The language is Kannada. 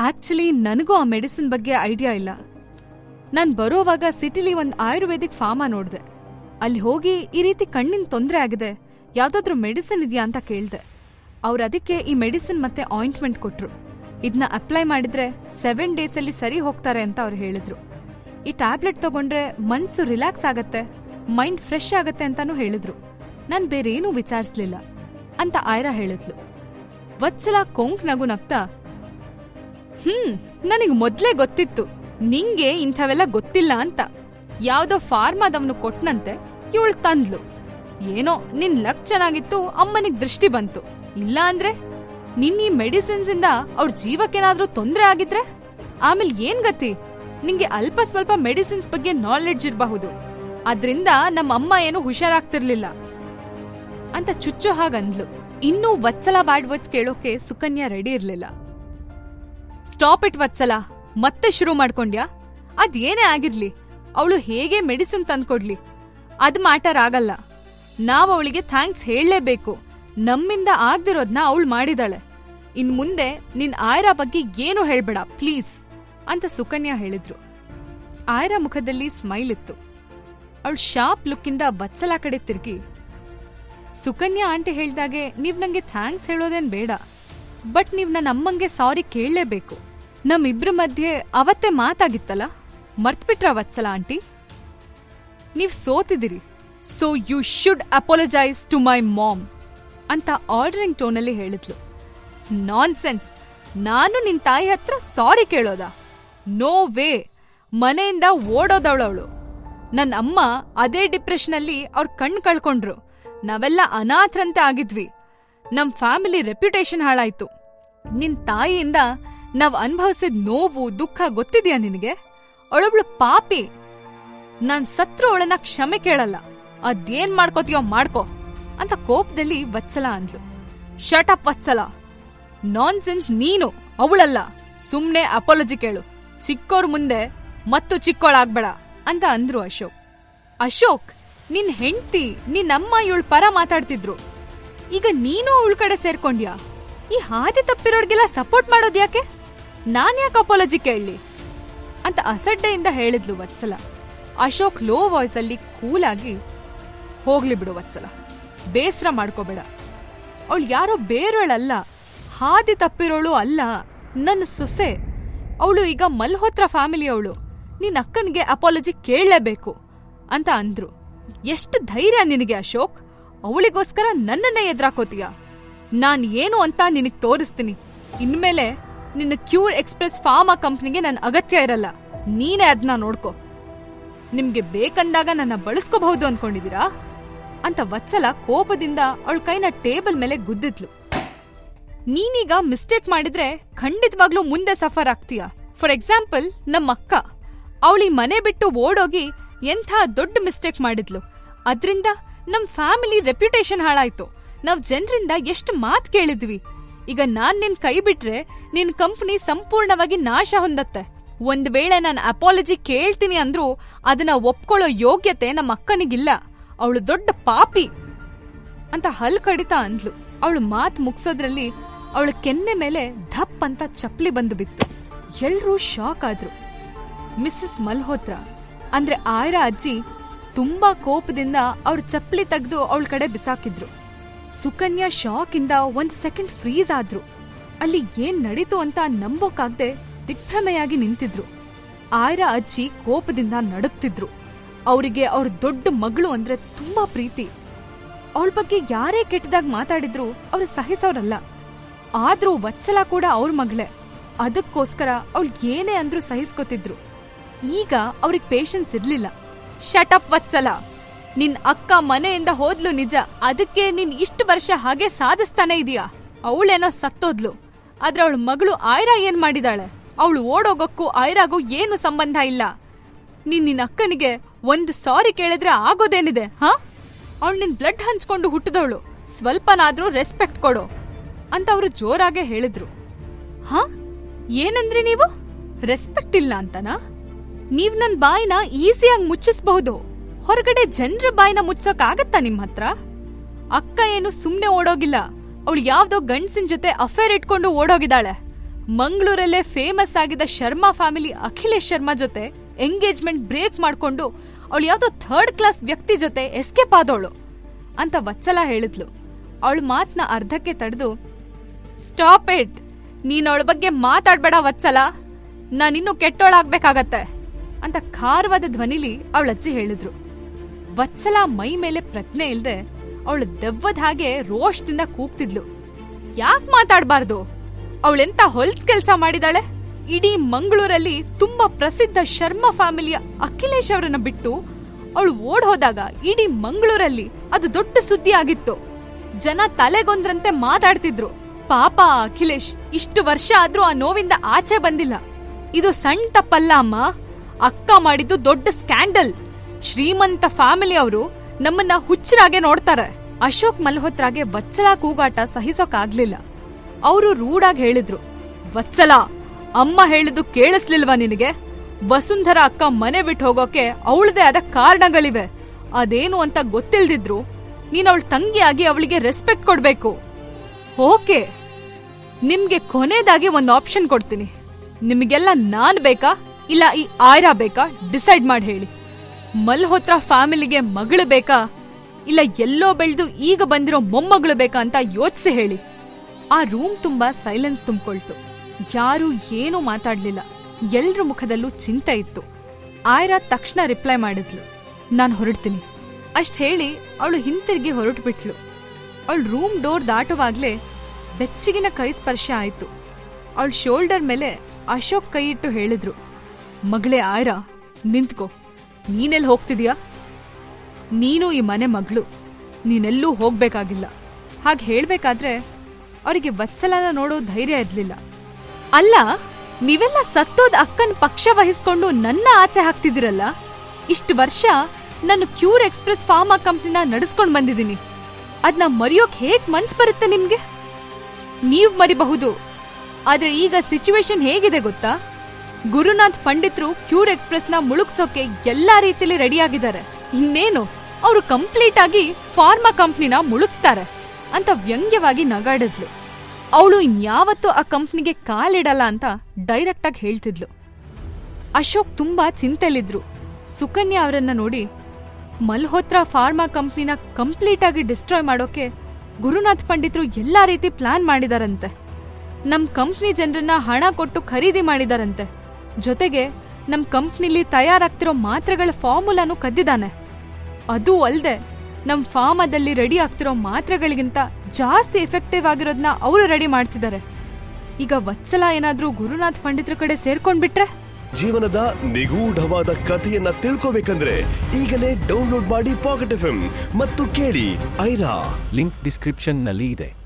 ಆಕ್ಚುಲಿ ನನಗೂ ಆ ಮೆಡಿಸಿನ್ ಬಗ್ಗೆ ಐಡಿಯಾ ಇಲ್ಲ. ನಾನು ಬರೋವಾಗ ಸಿಟಿಲಿ ಒಂದು ಆಯುರ್ವೇದಿಕ್ ಫಾರ್ಮ ನೋಡಿದೆ. ಅಲ್ಲಿ ಹೋಗಿ ಈ ರೀತಿ ಕಣ್ಣಿನ ತೊಂದರೆ ಆಗಿದೆ. ಯಾವುದಾದ್ರೂ ಮೆಡಿಸಿನ್ ಇದೆಯಾ ಅಂತ ಕೇಳಿದೆ. ಅವ್ರು ಅದಕ್ಕೆ ಈ ಮೆಡಿಸಿನ್ ಮತ್ತೆ ಆಯಿಂಟ್ಮೆಂಟ್ ಕೊಟ್ರು. ಇದನ್ನ ಅಪ್ಲೈ ಮಾಡಿದ್ರೆ ಸೆವೆನ್ ಡೇಸಲ್ಲಿ ಸರಿ ಹೋಗ್ತಾರೆ ಅಂತ ಅವ್ರು ಹೇಳಿದ್ರು. ಈ ಟ್ಯಾಬ್ಲೆಟ್ ತಗೊಂಡ್ರೆ ಮನ್ಸು ರಿಲ್ಯಾಕ್ಸ್ ಆಗತ್ತೆ ಮೈಂಡ್ ಫ್ರೆಶ್ ಆಗತ್ತೆ ಅಂತಾನೂ ಹೇಳಿದ್ರು. ನಾನು ಬೇರೇನೂ ವಿಚಾರಿಸ್ಲಿಲ್ಲ ಅಂತ ಆಯ್ರಾ ಹೇಳಿದ್ಲು. ವತ್ಸಲ ಕೊಂಕ್ ನಗು ನಗ್ತಾ ಹ್ಮ್, ನನಗ್ ಮೊದ್ಲೇ ಗೊತ್ತಿತ್ತು. ನಿಂಗೆ ಇಂಥವೆಲ್ಲ ಗೊತ್ತಿಲ್ಲ ಅಂತ. ಯಾವ್ದೋ ಫಾರ್ಮಾದವನು ಕೊಟ್ನಂತೆ, ಇವಳು ತಂದ್ಲು. ಏನೋ ನಿನ್ ಲಕ್ ಚೆನ್ನಾಗಿತ್ತು, ಅಮ್ಮನಿಗ್ ದೃಷ್ಟಿ ಬಂತು. ಇಲ್ಲ ಅಂದ್ರೆ? ನಿನ್ ಈ ಮೆಡಿಸಿನ್ಸ್ ಇಂದ ಅವ್ರ ಜೀವಕ್ಕೇನಾದ್ರೂ ತೊಂದ್ರೆ ಆಗಿದ್ರೆ? ಆಮೇಲೆ ಏನ್ ಗತಿ? ನಿಂಗೆ ಅಲ್ಪ ಸ್ವಲ್ಪ ಮೆಡಿಸಿನ್ಸ್ ಬಗ್ಗೆ ನಾಲೆಡ್ಜ್ ಇರಬಹುದು. ಅದ್ರಿಂದ ನಮ್ಮ ಅಮ್ಮ ಏನು ಹುಷಾರಾಗ್ತಿರ್ಲಿಲ್ಲ. ಅಂತ ಚುಚ್ಚು ಹಾಗಂದ್ಲು. ಇನ್ನೂ ವತ್ಸಲ ಬ್ಯಾಡ್ ವರ್ಡ್ಸ್ ಕೇಳೋಕೆ ಸುಕನ್ಯಾ ರೆಡಿ ಇರ್ಲಿಲ್ಲ. Stop it Vatsala. ಮತ್ತೆ ಶುರು ಮಾಡ್ಕೊಂಡ್ಯಾ? ಅದ್ ಏನೇ ಆಗಿರ್ಲಿ. ಅವಳು ಹೇಗೆ ಮೆಡಿಸಿನ್ ತಂದ್ಕೊಡ್ಲಿ? ಅದ್ ಮ್ಯಾಟರ್ ಆಗಲ್ಲ. ನಾವ್ ಅವಳಿಗೆ ಥ್ಯಾಂಕ್ಸ್ ಹೇಳಲೇಬೇಕು. ನಮ್ಮಿಂದ ಆಗ್ದಿರೋದ್ನ ಅವಳು ಮಾಡಿದಾಳೆ. ಇನ್ ಮುಂದೆ ನಿನ್ ಆಯ್ರಾ ಬಗ್ಗೆ ಏನು ಹೇಳ್ಬೇಡ, ಪ್ಲೀಸ್, ಅಂತ ಸುಕನ್ಯಾ ಹೇಳಿದ್ರು. ಆಯ್ರಾ ಮುಖದಲ್ಲಿ ಸ್ಮೈಲ್ ಇತ್ತು. ಅವಳು ಶಾರ್ಪ್ ಲುಕ್ಕಿಂದ ಬತ್ಸಲ ಕಡೆ ತಿರುಗಿ, ಸುಕನ್ಯಾ ಆಂಟಿ ಹೇಳ್ದಾಗೆ ನೀವ್ ನಂಗೆ ಥ್ಯಾಂಕ್ಸ್ ಹೇಳೋದೇನ್ ಬೇಡ. ಬಟ್ ನೀವ್ ನನ್ನ ಅಮ್ಮಂಗೆ ಸಾರಿ ಕೇಳಲೇಬೇಕು. ನಮ್ಮಿಬ್ರ ಮಧ್ಯೆ ಅವತ್ತೇ ಮಾತಾಗಿತ್ತಲ್ಲ? ಮರ್ತ್ಬಿಟ್ರ ವತ್ಸಲ ಆಂಟಿ? ನೀವ್ ಸೋತಿದಿರಿ. So you should apologise to my mom ಅಂತ ಆರ್ಡರಿಂಗ್ ಟೋನಲ್ಲಿ ಹೇಳಿದ್ಲು. ನಾನ್ ಸೆನ್ಸ್ ನಾನು ನಿನ್ ತಾಯಿ ಹತ್ರ ಸಾರಿ ಕೇಳೋದ? ನೋ ವೇ ಮನೆಯಿಂದ ಓಡೋದವಳವಳು. ನನ್ನ ಅಮ್ಮ ಅದೇ ಡಿಪ್ರೆಷನಲ್ಲಿ ಅವ್ರ ಕಣ್ ಕಳ್ಕೊಂಡ್ರು. ನಾವೆಲ್ಲ ಅನಾಥರಂತೆ ಆಗಿದ್ವಿ. ನಮ್ ಫ್ಯಾಮಿಲಿ ರೆಪ್ಯುಟೇಷನ್ ಹಾಳಾಯ್ತು. ನಿನ್ ತಾಯಿಯಿಂದ ನಾವ್ ಅನ್ಭವಿಸಿದ ನೋವು, ದುಃಖ ಗೊತ್ತಿದ್ಯಾ ನಿನಗೆ? ಅವಳೊಬ್ಳು ಪಾಪಿ. ನಾನ್ ಸತ್ರು ಅವಳನ್ನ ಕ್ಷಮೆ ಕೇಳಲ್ಲ. ಅದೇನ್ ಮಾಡ್ಕೋತೀಯೋ ಮಾಡ್ಕೋ ಅಂತ ಕೋಪದಲ್ಲಿ ವತ್ಸಲ ಅಂದ್ಲು. Shut up Vatsala. ನಾನ್ ಸೆನ್ಸ್ ನೀನು, ಅವಳಲ್ಲ. ಸುಮ್ನೆ ಅಪಾಲಜಿ ಕೇಳು. ಚಿಕ್ಕೋರ್ ಮುಂದೆ ಮತ್ತು ಚಿಕ್ಕೋಳಾಗ್ಬೇಡ ಅಂತ ಅಂದ್ರು ಅಶೋಕ್. ಅಶೋಕ್, ನಿನ್ ಹೆಂಡ್ತಿ, ನಿನ್ನಮ್ಮ ಇವಳ ಪರ ಮಾತಾಡ್ತಿದ್ರು. ಈಗ ನೀನು ಅವಳ ಕಡೆ ಸೇರ್ಕೊಂಡ್ಯಾ? ಈ ಹಾದಿ ತಪ್ಪಿರೋರ್ಗೆಲ್ಲ ಸಪೋರ್ಟ್ ಮಾಡೋದ್ ಯಾಕೆ? ನಾನ್ ಯಾಕೆ ಅಪಾಲಜಿ ಕೇಳಲಿ? ಅಂತ ಅಸಡ್ಡೆಯಿಂದ ಹೇಳಿದ್ಲು ವತ್ಸಲ. ಅಶೋಕ್ ಲೋ ವಾಯ್ಸ್ ಅಲ್ಲಿ ಕೂಲಾಗಿ ಹೋಗ್ಲಿ ಬಿಡು ವತ್ಸಲ. ಬೇಸರ ಮಾಡ್ಕೋಬೇಡ. ಅವಳು ಯಾರೋ ಬೇರೋಳಲ್ಲ, ಹಾದಿ ತಪ್ಪಿರೋಳು ಅಲ್ಲ ನನ್ನ ಸೊಸೆ. ಅವಳು ಈಗ ಮಲ್ಹೋತ್ರ ಫ್ಯಾಮಿಲಿ ಅವಳು. ನಿನ್ನ ಅಕ್ಕನಿಗೆ ಅಪಾಲಜಿ ಕೇಳಲೇಬೇಕು ಅಂತ ಅಂದ್ರು. ಎಷ್ಟು ಧೈರ್ಯ ನಿನಗೆ ಅಶೋಕ್? ಅವಳಿಗೋಸ್ಕರ ನನ್ನನ್ನ ಎದುರಾಕೋತೀಯ? ನಾನು ಏನು ಅಂತ ನಿನಗ್ ತೋರಿಸ್ತೀನಿ. ಇನ್ಮೇಲೆ ನಿನ್ನ ಕ್ಯೂರ್ ಎಕ್ಸ್ಪ್ರೆಸ್ ಫಾರ್ಮಾ ಕಂಪ್ನಿಗೆ ನನ್ನ ಅಗತ್ಯ ಇರಲ್ಲ. ನೀನೇ ಅದನ್ನ ನೋಡ್ಕೋ. ನಿಮ್ಗೆ ಬೇಕಂದಾಗ ನನ್ನ ಬಳಸ್ಕೋಬಹುದು ಅನ್ಕೊಂಡಿದೀರಾ ಅಂತ ವತ್ಸಲ ಕೋಪದಿಂದ ಅವಳ ಕೈನ ಟೇಬಲ್ ಮೇಲೆ ಗುದ್ದಿದ್ಲು. ನೀನೀಗ ಮಿಸ್ಟೇಕ್ ಮಾಡಿದ್ರೆ ಖಂಡಿತವಾಗ್ಲೂ ಮುಂದೆ ಸಫರ್ ಆಗ್ತೀಯ. ಫಾರ್ ಎಕ್ಸಾಂಪಲ್, ನಮ್ಮ ಅಕ್ಕ. ಅವಳಿ ಮನೆ ಬಿಟ್ಟು ಓಡೋಗಿ ಎಂಥ ದೊಡ್ಡ ಮಿಸ್ಟೇಕ್ ಮಾಡಿದ್ಲು. ಅದ್ರಿಂದ ನಮ್ ಫ್ಯಾಮಿಲಿ ರೆಪ್ಯುಟೇಷನ್ ಹಾಳಾಯ್ತು. ನಾವ್ ಜನರಿಂದ ಎಷ್ಟು ಮಾತ್ ಕೇಳಿದ್ವಿ. ಈಗ ನಾನ್ ನಿನ್ ಕೈ ಬಿಟ್ರೆ ನಿನ್ ಕಂಪನಿ ಸಂಪೂರ್ಣವಾಗಿ ನಾಶ ಹೊಂದತ್ತೆ. ಒಂದ್ ವೇಳೆ ನಾನು ಅಪಾಲಜಿ ಕೇಳ್ತೀನಿ ಅಂದ್ರೂ ಅದನ್ನ ಒಪ್ಕೊಳ್ಳೋ ಯೋಗ್ಯತೆ ನಮ್ಮ ಅಕ್ಕನಿಗಿಲ್ಲ. ಅವಳು ದೊಡ್ಡ ಪಾಪಿ ಅಂತ ಹಲ್ ಕಡಿತ ಅಂದ್ಲು. ಅವಳು ಮಾತ್ ಮುಗ್ಸೋದ್ರಲ್ಲಿ ಅವಳ ಕೆನ್ನೆ ಮೇಲೆ ಧಪ್ ಅಂತ ಚಪ್ಲಿ ಬಂದು ಬಿತ್ತು. ಎಲ್ರೂ ಶಾಕ್ ಆದ್ರು. ಮಿಸ್ಸಸ್ ಮಲ್ಹೋತ್ರ ಅಂದ್ರೆ ಆಯ್ರಾ ಅಜ್ಜಿ ತುಂಬಾ ಕೋಪದಿಂದ ಅವ್ರ ಚಪ್ಪಲಿ ತೆಗೆದು ಅವಳ ಕಡೆ ಬಿಸಾಕಿದ್ರು. ಸುಕನ್ಯಾ ಶಾಕ್ ಇಂದ ಒಂದ್ ಸೆಕೆಂಡ್ ಫ್ರೀಸ್ ಆದ್ರು. ಅಲ್ಲಿ ಏನ್ ನಡೀತು ಅಂತ ನಂಬೋಕಾಗ್ದೆ ದಿಗ್ಭ್ರಮೆಯಾಗಿ ನಿಂತಿದ್ರು. ಆಯ್ರಾ ಅಜ್ಜಿ ಕೋಪದಿಂದ ನಡುಗ್ತಿದ್ರು. ಅವರಿಗೆ ಅವ್ರ ದೊಡ್ಡ ಮಗಳು ಅಂದ್ರೆ ತುಂಬಾ ಪ್ರೀತಿ. ಅವಳ ಬಗ್ಗೆ ಯಾರೇ ಕೆಟ್ಟದಾಗ ಮಾತಾಡಿದ್ರು ಅವ್ರು ಸಹಿಸೋರಲ್ಲ. ಆದ್ರೂ ವತ್ಸಲ ಕೂಡ ಅವ್ರ ಮಗಳೇ. ಅದಕ್ಕೋಸ್ಕರ ಅವಳು ಏನೇ ಅಂದ್ರೂ ಸಹಿಸ್ಕೊತಿದ್ರು. ಈಗ ಅವ್ರಿಗೆ ಪೇಷನ್ಸ್ ಇರ್ಲಿಲ್ಲ. ಶಟಪ್ ವತ್ಸಲ ನಿನ್ ಅಕ್ಕ ಮನೆಯಿಂದ ಹೋದ್ಲು ನಿಜ. ಅದಕ್ಕೆ ನಿನ್ ಇಷ್ಟು ವರ್ಷ ಹಾಗೆ ಸಾಧಿಸ್ತಾನೆ ಇದೀಯಾ? ಅವಳೇನೋ ಸತ್ತೋದ್ಲು. ಆದ್ರೆ ಅವಳ ಮಗಳು ಆಯ್ರಾ ಏನ್ ಮಾಡಿದಾಳೆ? ಅವಳು ಓಡೋಗಕ್ಕೂ ಆಯ್ರಾಗೂ ಏನು ಸಂಬಂಧ ಇಲ್ಲ. ನೀನ್ ನಿನ್ ಅಕ್ಕನಿಗೆ ಒಂದು ಸಾರಿ ಕೇಳಿದ್ರೆ ಆಗೋದೇನಿದೆ, ಹಾ? ಅವಳು ನಿನ್ ಬ್ಲಡ್ ಹಂಚ್ಕೊಂಡು ಹುಟ್ಟಿದವಳು. ಸ್ವಲ್ಪನಾದ್ರೂ ರೆಸ್ಪೆಕ್ಟ್ ಕೊಡು ಅಂತ ಅವರು ಜೋರಾಗೆ ಹೇಳಿದ್ರು. ಹಾ? ಏನಂದ್ರಿ ನೀವು? ರೆಸ್ಪೆಕ್ಟ್ ಇಲ್ಲ ಅಂತನಾ? ನೀವ್ ನನ್ ಬಾಯಿನ ಈಸಿಯಾಗಿ ಮುಚ್ಚಿಸ್ಬಹುದು. ಹೊರಗಡೆ ಜನರ ಬಾಯಿನ ಮುಚ್ಚೋಕ್ ಆಗತ್ತಾ ನಿಮ್ ಹತ್ರ? ಅಕ್ಕ ಏನು ಸುಮ್ನೆ ಓಡೋಗಿಲ್ಲ. ಅವಳು ಯಾವ್ದೋ ಗಂಡ್ಸಿನ ಜೊತೆ ಅಫೇರ್ ಇಟ್ಕೊಂಡು ಓಡೋಗಿದ್ದಾಳೆ. ಮಂಗಳೂರಲ್ಲೇ ಫೇಮಸ್ ಆಗಿದ್ದ ಶರ್ಮಾ ಫ್ಯಾಮಿಲಿ ಅಖಿಲೇಶ್ ಶರ್ಮಾ ಜೊತೆ ಎಂಗೇಜ್ಮೆಂಟ್ ಬ್ರೇಕ್ ಮಾಡ್ಕೊಂಡು ಅವಳು ಯಾವ್ದೋ ಥರ್ಡ್ ಕ್ಲಾಸ್ ವ್ಯಕ್ತಿ ಜೊತೆ ಎಸ್ಕೇಪ್ ಆದವಳು ಅಂತ ವತ್ಸಲ ಹೇಳಿದ್ಲು. ಅವಳು ಮಾತ್ನ ಅರ್ಧಕ್ಕೆ ತಡೆದು ಸ್ಟಾಪ್ ಇಟ್ ನೀನ್ ಅವಳ ಬಗ್ಗೆ ಮಾತಾಡ್ಬೇಡ ವತ್ಸಲ. ನಾನಿನ್ನೂ ಕೆಟ್ಟೋಳಾಗ್ಬೇಕಾಗತ್ತೆ. ಅಂತ ಖಾರವಾದ ಧ್ವನಿಲಿ ಅವಳ ಅಜ್ಜಿ ಹೇಳಿದ್ರು. ವತ್ಸಲ ಮೈ ಮೇಲೆ ಪ್ರಜ್ಞೆ ಇಲ್ದೆ ಅವಳು ದೆವ್ವದ ಹಾಗೆ ರೋಷದಿಂದ ಕೂಗ್ತಿದ್ಲು. ಯಾಕ್ ಮಾತಾಡಬಾರ್ದು? ಅವಳೆಂತ ಹೊಲ್ಸ್ ಕೆಲ್ಸ ಮಾಡಿದಾಳೆ? ಇಡೀ ಮಂಗಳೂರಲ್ಲಿ ತುಂಬಾ ಪ್ರಸಿದ್ಧ ಶರ್ಮಾ ಫ್ಯಾಮಿಲಿಯ ಅಖಿಲೇಶ್ ಅವರನ್ನ ಬಿಟ್ಟು ಅವಳು ಓಡ್ ಹೋದಾಗ ಇಡೀ ಮಂಗಳೂರಲ್ಲಿ ಅದು ದೊಡ್ಡ ಸುದ್ದಿ ಆಗಿತ್ತು. ಜನ ತಲೆಗೊಂದ್ರಂತೆ ಮಾತಾಡ್ತಿದ್ರು. ಪಾಪ ಅಖಿಲೇಶ್, ಇಷ್ಟು ವರ್ಷ ಆದ್ರೂ ಆ ನೋವಿಂದ ಆಚೆ ಬಂದಿಲ್ಲ. ಇದು ಸಣ್ಣ ತಪ್ಪಲ್ಲ ಅಮ್ಮ. ಅಕ್ಕ ಮಾಡಿದ್ದು ದೊಡ್ಡ ಸ್ಕ್ಯಾಂಡಲ್. ಶ್ರೀಮಂತ ಫ್ಯಾಮಿಲಿ ಅವರು ನಮ್ಮನ್ನ ಹುಚ್ಚರಾಗೆ ನೋಡ್ತಾರೆ. ಅಶೋಕ್ ಮಲ್ಹೋತ್ರಾಗೆ ವತ್ಸಲ ಕೂಗಾಟ ಸಹಿಸೋಕಾಗ್ಲಿಲ್ಲ. ಅವರು ರೂಡಾಗಿ ಹೇಳಿದ್ರು, ವತ್ಸಲ, ಅಮ್ಮ ಹೇಳಿದ್ದು ಕೇಳಿಸ್ಲಿಲ್ವಾ ನಿನಗೆ? ವಸುಂಧರ ಅಕ್ಕ ಮನೆ ಬಿಟ್ಟು ಹೋಗೋಕೆ ಅವಳದೇ ಆದ ಕಾರಣಗಳಿವೆ. ಅದೇನು ಅಂತ ಗೊತ್ತಿಲ್ದಿದ್ರು ನೀನ್ ಅವಳ ತಂಗಿಯಾಗಿ ಅವಳಿಗೆ ರೆಸ್ಪೆಕ್ಟ್ ಕೊಡ್ಬೇಕು. ಓಕೆ, ನಿಮ್ಗೆ ಕೊನೆದಾಗಿ ಒಂದು ಆಪ್ಷನ್ ಕೊಡ್ತೀನಿ. ನಿಮಗೆಲ್ಲ ನಾನ್ ಬೇಕಾ? ಇಲ್ಲ, ಈ ಆಯ್ರಾ ಬೇಕಾ? ಡಿಸೈಡ್ ಮಾಡಿ ಹೇಳಿ. ಮಲ್ಹೋತ್ರ ಫ್ಯಾಮಿಲಿಗೆ ಮಗಳು ಬೇಕಾ? ಇಲ್ಲ, ಎಲ್ಲೋ ಬೆಳೆದು ಈಗ ಬಂದಿರೋ ಮೊಮ್ಮಗಳು ಬೇಕಾ ಅಂತ ಯೋಚಿಸಿ ಹೇಳಿ. ಆ ರೂಮ್ ತುಂಬಾ ಸೈಲೆನ್ಸ್ ತುಂಬಿಕೊಳ್ತು. ಯಾರೂ ಏನೂ ಮಾತಾಡ್ಲಿಲ್ಲ. ಎಲ್ರ ಮುಖದಲ್ಲೂ ಚಿಂತೆ ಇತ್ತು. ಆಯ್ರಾ ತಕ್ಷಣ ರಿಪ್ಲೈ ಮಾಡಿದ್ಲು. ನಾನು ಹೊರಡ್ತೀನಿ. ಅಷ್ಟ್ ಹೇಳಿ ಅವಳು ಹಿಂತಿರುಗಿ ಹೊರಟು ಬಿಟ್ಲು ಅವಳು ರೂಮ್ ಡೋರ್ ದಾಟುವಾಗ್ಲೇ ಬೆಚ್ಚಗಿನ ಕೈ ಸ್ಪರ್ಶ ಆಯ್ತು. ಅವಳ ಶೋಲ್ಡರ್ ಮೇಲೆ ಅಶೋಕ್ ಕೈ ಇಟ್ಟು ಹೇಳಿದ್ರು. ಮಗಳೇ ಆಯ್ರಾ, ನಿಂತ್ಕೋ. ನೀನೆಲ್ಲಿ ಹೋಗ್ತಿದ್ಯಾ? ನೀನು ಈ ಮನೆ ಮಗಳು. ನೀನೆಲ್ಲೂ ಹೋಗ್ಬೇಕಾಗಿಲ್ಲ. ಹಾಗೆ ಹೇಳ್ಬೇಕಾದ್ರೆ ಅವರಿಗೆ ವತ್ಸಲನ ನೋಡೋ ಧೈರ್ಯ ಇರ್ಲಿಲ್ಲ. ಅಲ್ಲ, ನೀವೆಲ್ಲ ಸತ್ತೋದ್ ಅಕ್ಕನ್ ಪಕ್ಷ ವಹಿಸ್ಕೊಂಡು ನನ್ನ ಆಚೆ ಹಾಕ್ತಿದ್ದೀರಲ್ಲ? ಇಷ್ಟು ವರ್ಷ ನಾನು ಕ್ಯೂರ್ ಎಕ್ಸ್ಪ್ರೆಸ್ ಫಾರ್ಮಾ ಕಂಪ್ನಿನ ನಡೆಸ್ಕೊಂಡು ಬಂದಿದ್ದೀನಿ. ಅದನ್ನ ಮರೆಯೋಕ್ ಹೇಗ್ ಮನ್ಸ್ ಬರುತ್ತೆ ನಿಮ್ಗೆ? ನೀವ್ ಮರಿಬಹುದು. ಆದ್ರೆ ಈಗ ಸಿಚುವೇಶನ್ ಹೇಗಿದೆ ಗೊತ್ತಾ? ಗುರುನಾಥ್ ಪಂಡಿತ್ರು ಕ್ಯೂರ್ ಎಕ್ಸ್ಪ್ರೆಸ್ನ ಮುಳುಗ್ಸೋಕೆ ಎಲ್ಲಾ ರೀತಿಲಿ ರೆಡಿ ಆಗಿದ್ದಾರೆ ಇನ್ನೇನು, ಅವರು ಕಂಪ್ಲೀಟ್ ಆಗಿ ಫಾರ್ಮಾ ಕಂಪ್ನಿನ ಮುಳುಗ್ಸ್ತಾರೆ ಅಂತ ವ್ಯಂಗ್ಯವಾಗಿ ನಗಾಡಿದ್ಲು. ಅವಳು ಇನ್ಯಾವತ್ತೂ ಆ ಕಂಪ್ನಿಗೆ ಕಾಲಿಡಲ್ಲ ಅಂತ ಡೈರೆಕ್ಟ್ ಆಗಿ ಹೇಳ್ತಿದ್ಲು. ಅಶೋಕ್ ತುಂಬಾ ಚಿಂತೆಲಿದ್ರು ಸುಕನ್ಯಾ ಅವರನ್ನ ನೋಡಿ, ಮಲ್ಹೋತ್ರಾ ಫಾರ್ಮಾ ಕಂಪ್ನಿನ ಕಂಪ್ಲೀಟ್ ಆಗಿ ಡಿಸ್ಟ್ರಾಯ್ ಮಾಡೋಕೆ ಗುರುನಾಥ್ ಪಂಡಿತ್ರು ಎಲ್ಲಾ ರೀತಿ ಪ್ಲಾನ್ ಮಾಡಿದಾರಂತೆ. ನಮ್ ಕಂಪ್ನಿ ಜನರನ್ನ ಹಣ ಕೊಟ್ಟು ಖರೀದಿ ಮಾಡಿದಾರಂತೆ. ಜೊತೆಗೆ ನಮ್ಮ ಕಂಪ್ನಿಲಿ ತಯಾರಾಗ್ತಿರೋ ಮಾತ್ರೆಗಳ ಫಾರ್ಮುಲಾನು ಕದ್ದಿದ್ದಾನೆ ಅದು ಅಲ್ಲದೆ ನಮ್ಮ ಫಾರ್ಮದಲ್ಲಿ ರೆಡಿ ಆಗ್ತಿರೋ ಮಾತ್ರೆಗಳಿಗಿಂತ ಜಾಸ್ತಿ ಎಫೆಕ್ಟಿವ್ ಆಗಿರೋದನ್ನ ಅವರು ರೆಡಿ ಮಾಡ್ತಿದ್ದಾರೆ ಈಗ ವತ್ಸಲ ಏನಾದರೂ ಗುರುನಾಥ್ ಪಂಡಿತರ ಕಡೆ ಸೇರ್ಕೊಂಡ್ಬಿಟ್ರೆ? ಜೀವನದ ನಿಗೂಢವಾದ ಕಥೆಯನ್ನ ತಿಳ್ಕೋಬೇಕಂದ್ರೆ ಈಗಲೇ ಡೌನ್ಲೋಡ್ ಮಾಡಿ ಪಾಕೆಟ್ ಎಫ್ ಮತ್ತು ಕೇಳಿ ಐರಾ. ಲಿಂಕ್ ಡಿಸ್ಕ್ರಿಪ್ಷನ್ನಲ್ಲಿ ಇದೆ.